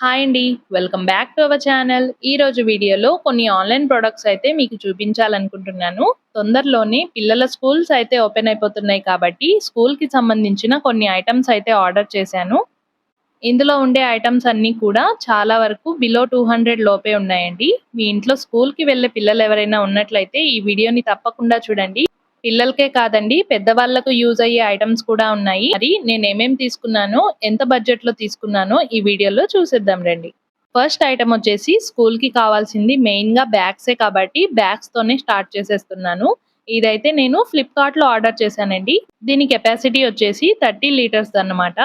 Hi అండి welcome back to our channel ఈ రోజు వీడియోలో కొన్ని ఆన్లైన్ ప్రొడక్ట్స్ అయితే మీకు చూపించాలనుకుంటున్నాను. తొందరలోనే పిల్లల స్కూల్స్ అయితే ఓపెన్ అయిపోతున్నాయి కాబట్టి స్కూల్కి సంబంధించిన కొన్ని ఐటమ్స్ అయితే ఆర్డర్ చేశాను. ఇందులో ఉండే ఐటమ్స్ అన్నీ కూడా చాలా వరకు బిలో టూ హండ్రెడ్ లోపే ఉన్నాయండి. మీ ఇంట్లో స్కూల్కి వెళ్ళే పిల్లలు ఎవరైనా ఉన్నట్లయితే ఈ వీడియోని తప్పకుండా చూడండి. పిల్లలకే కాదండి పెద్దవాళ్ళకు యూజ్ అయ్యే ఐటమ్స్ కూడా ఉన్నాయి. మరి నేను ఏమేమి తీసుకున్నానో ఎంత బడ్జెట్లో తీసుకున్నానో ఈ వీడియోలో చూసేద్దాం రండి. ఫస్ట్ ఐటమ్ వచ్చేసి స్కూల్కి కావాల్సింది మెయిన్గా బ్యాగ్సే కాబట్టి బ్యాగ్స్ తోనే స్టార్ట్ చేసేస్తున్నాను. ఇదైతే నేను ఫ్లిప్కార్ట్లో ఆర్డర్ చేశానండి. దీని కెపాసిటీ వచ్చేసి థర్టీ లీటర్స్ అన్నమాట.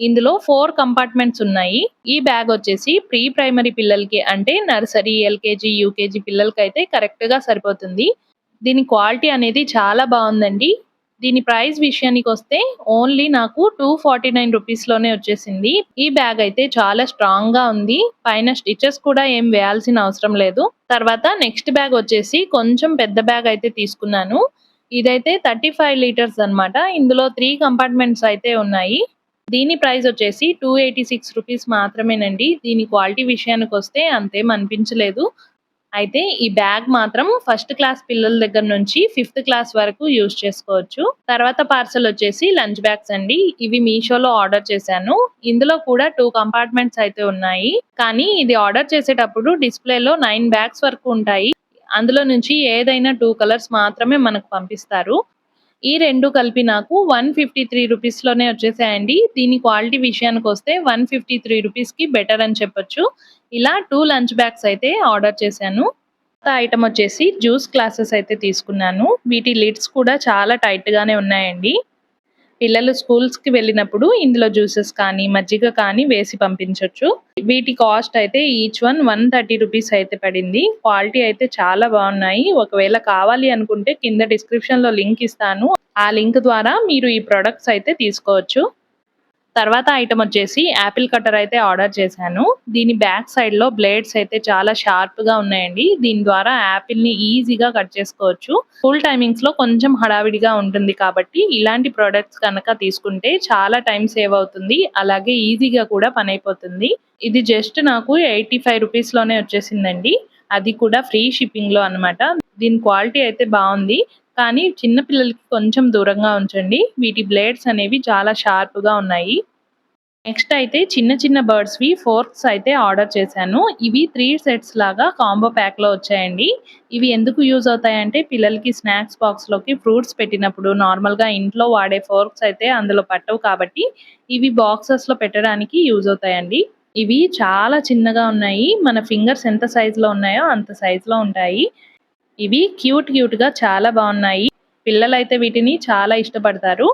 ఇందులో ఫోర్ కంపార్ట్మెంట్స్ ఉన్నాయి. ఈ బ్యాగ్ వచ్చేసి ప్రీ ప్రైమరీ పిల్లలకి అంటే నర్సరీ ఎల్కేజీ యూకేజీ పిల్లలకి అయితే కరెక్ట్గా సరిపోతుంది. దీని క్వాలిటీ అనేది చాలా బాగుందండి. దీని ప్రైస్ విషయానికి వస్తే ఓన్లీ నాకు టూ ఫార్టీ నైన్ రూపీస్లోనే వచ్చేసింది. ఈ బ్యాగ్ అయితే చాలా స్ట్రాంగ్గా ఉంది. పైన స్టిచెస్ కూడా ఏం వేయాల్సిన అవసరం లేదు. తర్వాత నెక్స్ట్ బ్యాగ్ వచ్చేసి కొంచెం పెద్ద బ్యాగ్ అయితే తీసుకున్నాను. ఇదైతే థర్టీ ఫైవ్ లీటర్స్ అనమాట ఇందులో త్రీ కంపార్ట్మెంట్స్ అయితే ఉన్నాయి. దీని ప్రైస్ వచ్చేసి టూ ఎయిటీ సిక్స్ రూపీస్ మాత్రమేనండి. దీని క్వాలిటీ విషయానికి వస్తే అంతేం అనిపించలేదు. అయితే ఈ బ్యాగ్ మాత్రం ఫస్ట్ క్లాస్ పిల్లల దగ్గర నుంచి ఫిఫ్త్ క్లాస్ వరకు యూజ్ చేసుకోవచ్చు. తర్వాత పార్సల్ వచ్చేసి లంచ్ బ్యాగ్స్ అండి. ఇవి మీషోలో ఆర్డర్ చేశాను. ఇందులో కూడా టూ కంపార్ట్మెంట్స్ అయితే ఉన్నాయి. కానీ ఇది ఆర్డర్ చేసేటప్పుడు డిస్ప్లేలో నైన్ బ్యాగ్స్ వరకు ఉంటాయి. అందులో నుంచి ఏదైనా టూ కలర్స్ మాత్రమే మనకు పంపిస్తారు. ఈ రెండు కలిపి నాకు వన్ ఫిఫ్టీ త్రీ రూపీస్లోనే వచ్చేసాయండి. దీని క్వాలిటీ విషయానికి వస్తే వన్ ఫిఫ్టీ త్రీ రూపీస్కి బెటర్ అని చెప్పొచ్చు. ఇలా టూ లంచ్ బ్యాగ్స్ అయితే ఆర్డర్ చేశాను. ఐటమ్ వచ్చేసి జ్యూస్ గ్లాసెస్ అయితే తీసుకున్నాను. వీటి లిడ్స్ కూడా చాలా టైట్గానే ఉన్నాయండి. పిల్లలు స్కూల్స్కి వెళ్ళినప్పుడు ఇందులో జ్యూసెస్ కానీ మజ్జిగ కానీ వేసి పంపించవచ్చు వీటి కాస్ట్ అయితే each one one thirty rupees అయితే పడింది. క్వాలిటీ అయితే చాలా బాగున్నాయి. ఒకవేళ కావాలి అనుకుంటే కింద డిస్క్రిప్షన్లో లింక్ ఇస్తాను. ఆ లింక్ ద్వారా మీరు ఈ ప్రొడక్ట్స్ అయితే తీసుకోవచ్చు. తర్వాత ఐటమ్ వచ్చేసి యాపిల్ కటర్ అయితే ఆర్డర్ చేశాను. దీని బ్యాక్ సైడ్లో బ్లేడ్స్ అయితే చాలా షార్ప్గా ఉన్నాయండి. దీని ద్వారా యాపిల్ని ఈజీగా కట్ చేసుకోవచ్చు. ఫుల్ టైమింగ్స్లో కొంచెం హడావిడిగా ఉంటుంది కాబట్టి ఇలాంటి ప్రొడక్ట్స్ కనుక తీసుకుంటే చాలా టైం సేవ్ అవుతుంది. అలాగే ఈజీగా కూడా పని అయిపోతుంది. ఇది జస్ట్ నాకు ఎయిటీ ఫైవ్ రూపీస్లోనే వచ్చేసిందండి. అది కూడా ఫ్రీ షిప్పింగ్లో అనమాట దీని క్వాలిటీ అయితే బాగుంది. కానీ చిన్న పిల్లలకి కొంచెం దూరంగా ఉంచండి. వీటి బ్లేడ్స్ అనేవి చాలా షార్ప్గా ఉన్నాయి. నెక్స్ట్ అయితే చిన్న చిన్న బర్డ్స్వి ఫోర్క్స్ అయితే ఆర్డర్ చేశాను. ఇవి త్రీ సెట్స్ లాగా కాంబో ప్యాక్లో వచ్చాయండి. ఇవి ఎందుకు యూజ్ అవుతాయంటే పిల్లలకి స్నాక్స్ బాక్స్లోకి ఫ్రూట్స్ పెట్టినప్పుడు నార్మల్గా ఇంట్లో వాడే ఫోర్క్స్ అయితే అందులో పట్టవు కాబట్టి ఇవి బాక్సెస్లో పెట్టడానికి యూజ్ అవుతాయండి. ఇవి చాలా చిన్నగా ఉన్నాయి. మన ఫింగర్స్ ఎంత సైజులో ఉన్నాయో అంత సైజులో ఉంటాయి. ఇవి క్యూట్ క్యూట్గా చాలా బాగున్నాయి. పిల్లలైతే వీటిని చాలా ఇష్టపడతారు.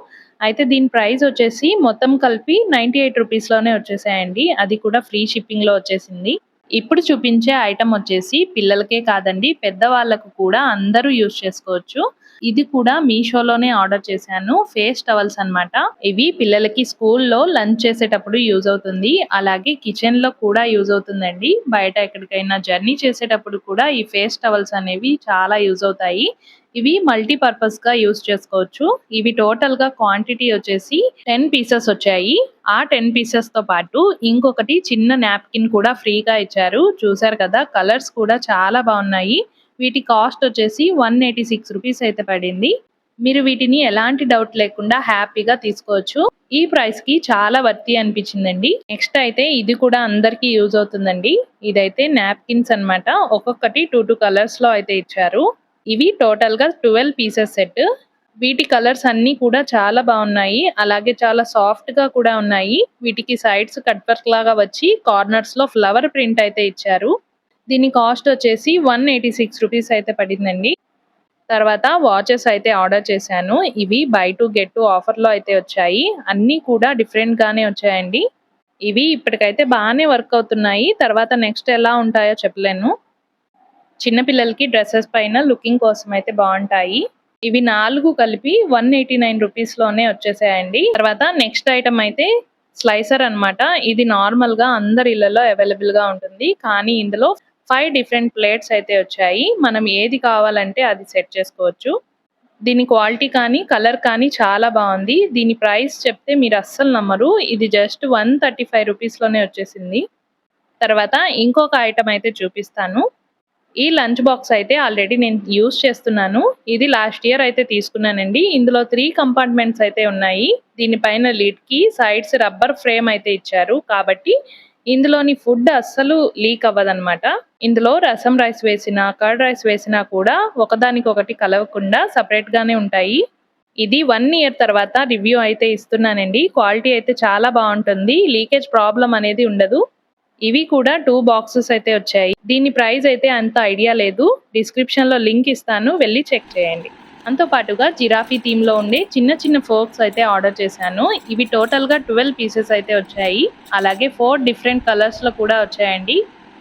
అయితే దీని ప్రైస్ వచ్చేసి మొత్తం కలిపి నైంటీ ఎయిట్ రూపీస్లోనే వచ్చేసాయండి. అది కూడా ఫ్రీ షిప్పింగ్లో వచ్చేసింది. ఇప్పుడు చూపించే ఐటమ్ వచ్చేసి పిల్లలకే కాదండి పెద్దవాళ్ళకు కూడా అందరూ యూజ్ చేసుకోవచ్చు. ఇది కూడా మీషోలోనే ఆర్డర్ చేశాను. ఫేస్ టవల్స్ అన్నమాట. ఇవి పిల్లలకి స్కూల్లో లంచ్ చేసేటప్పుడు యూజ్ అవుతుంది. అలాగే కిచెన్లో కూడా యూజ్ అవుతుందండి. బయట ఎక్కడికైనా జర్నీ చేసేటప్పుడు కూడా ఈ ఫేస్ టవల్స్ అనేవి చాలా యూజ్ అవుతాయి. ఇవి మల్టీ పర్పస్గా యూస్ చేసుకోవచ్చు. ఇవి టోటల్గా క్వాంటిటీ వచ్చేసి టెన్ పీసెస్ వచ్చాయి. ఆ టెన్ పీసెస్తో పాటు ఇంకొకటి చిన్న నాప్కిన్ కూడా ఫ్రీగా ఇచ్చారు. చూసారు కదా కలర్స్ కూడా చాలా బాగున్నాయి. వీటి కాస్ట్ వచ్చేసి వన్ ఎయిటీ సిక్స్ రూపీస్ అయితే పడింది. మీరు వీటిని ఎలాంటి డౌట్ లేకుండా హ్యాపీగా తీసుకోవచ్చు. ఈ ప్రైస్కి చాలా వర్తి అనిపించిందండి. నెక్స్ట్ అయితే ఇది కూడా అందరికి యూజ్ అవుతుందండి. ఇదైతే నాప్కిన్స్ అన్నమాట. ఒక్కొక్కటి టూ టూ కలర్స్లో అయితే ఇచ్చారు. ఇవి టోటల్గా ట్వెల్వ్ పీసెస్ సెట్. వీటి కలర్స్ అన్ని కూడా చాలా బాగున్నాయి. అలాగే చాలా సాఫ్ట్గా కూడా ఉన్నాయి. వీటికి సైడ్స్ కట్ వర్క్ లాగా వచ్చి కార్నర్స్లో ఫ్లవర్ ప్రింట్ అయితే ఇచ్చారు. దీని కాస్ట్ వచ్చేసి వన్ ఎయిటీ సిక్స్ రూపీస్ అయితే పడిందండి. తర్వాత వాచెస్ అయితే ఆర్డర్ చేశాను. ఇవి బై టు గెట్ టు ఆఫర్లో అయితే వచ్చాయి. అన్నీ కూడా డిఫరెంట్గానే వచ్చాయండి. ఇవి ఇప్పటికైతే బాగానే వర్క్ అవుతున్నాయి. తర్వాత నెక్స్ట్ ఎలా ఉంటాయో చెప్పలేను. చిన్నపిల్లలకి డ్రెస్సెస్ పైన లుకింగ్ కోసం అయితే బాగుంటాయి. ఇవి నాలుగు కలిపి వన్ ఎయిటీ నైన్ రూపీస్లోనే వచ్చేసాయండి. తర్వాత నెక్స్ట్ ఐటమ్ అయితే స్లైసర్ అన్నమాట. ఇది నార్మల్గా అందరి ఇళ్ళలో అవైలబుల్గా ఉంటుంది. కానీ ఇందులో ఫైవ్ డిఫరెంట్ ప్లేట్స్ అయితే వచ్చాయి. మనం ఏది కావాలంటే అది సెట్ చేసుకోవచ్చు. దీని క్వాలిటీ కానీ కలర్ కానీ చాలా బాగుంది. దీని ప్రైస్ చెప్తే మీరు అస్సలు నమ్మరు. ఇది జస్ట్ వన్ థర్టీ ఫైవ్ రూపీస్లోనే వచ్చేసింది. తర్వాత ఇంకొక ఐటమ్ అయితే చూపిస్తాను. ఈ లంచ్ బాక్స్ అయితే ఆల్రెడీ నేను యూస్ చేస్తున్నాను. ఇది లాస్ట్ ఇయర్ అయితే తీసుకున్నానండి. ఇందులో త్రీ కంపార్ట్మెంట్స్ అయితే ఉన్నాయి. దీనిపైన లిడ్కి సైడ్స్ రబ్బర్ ఫ్రేమ్ అయితే ఇచ్చారు. కాబట్టి ఇందులోని ఫుడ్ అస్సలు లీక్ అవ్వదన్నమాట. ఇందులో రసం రైస్ వేసినా కర్డ్ రైస్ వేసినా కూడా ఒకదానికొకటి కలవకుండా సపరేట్గానే ఉంటాయి. ఇది వన్ ఇయర్ తర్వాత రివ్యూ అయితే ఇస్తున్నానండి. క్వాలిటీ అయితే చాలా బాగుంటుంది. లీకేజ్ ప్రాబ్లం అనేది ఉండదు. ఇవి కూడా టూ బాక్సెస్ అయితే వచ్చాయి. దీని ప్రైస్ అయితే అంత ఐడియా లేదు. డిస్క్రిప్షన్లో లింక్ ఇస్తాను. వెళ్ళి చెక్ చేయండి. అంతో పాటుగా జిరాఫీ థీమ్లో ఉండే చిన్న చిన్న ఫోర్క్స్ అయితే ఆర్డర్ చేశాను. ఇవి టోటల్గా ట్వెల్వ్ పీసెస్ అయితే వచ్చాయి. అలాగే ఫోర్ డిఫరెంట్ కలర్స్లో కూడా వచ్చాయండి.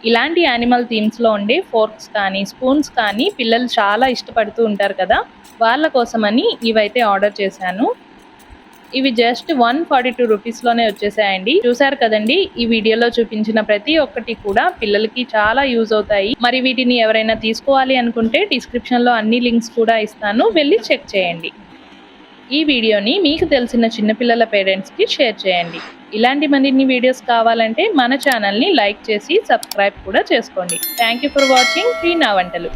ఇలాంటి యానిమల్ థీమ్స్లో ఉండే ఫోర్క్స్ కానీ స్పూన్స్ కానీ పిల్లలు చాలా ఇష్టపడుతూ ఉంటారు కదా. వాళ్ళ కోసమని ఇవైతే ఆర్డర్ చేశాను. ఇవి జస్ట్ వన్ ఫార్టీ టూ రూపీస్లోనే వచ్చేసాయండి. చూసారు కదండి ఈ వీడియోలో చూపించిన ప్రతి ఒక్కటి కూడా పిల్లలకి చాలా యూజ్ అవుతాయి. మరి వీటిని ఎవరైనా తీసుకోవాలి అనుకుంటే డిస్క్రిప్షన్లో అన్ని లింక్స్ కూడా ఇస్తాను వెళ్ళి చెక్ చేయండి. ఈ వీడియోని మీకు తెలిసిన చిన్నపిల్లల పేరెంట్స్కి షేర్ చేయండి. ఇలాంటి మరిన్ని వీడియోస్ కావాలంటే మన ఛానల్ని లైక్ చేసి సబ్స్క్రైబ్ కూడా చేసుకోండి. Thank you for watching. Free నా వంటలు.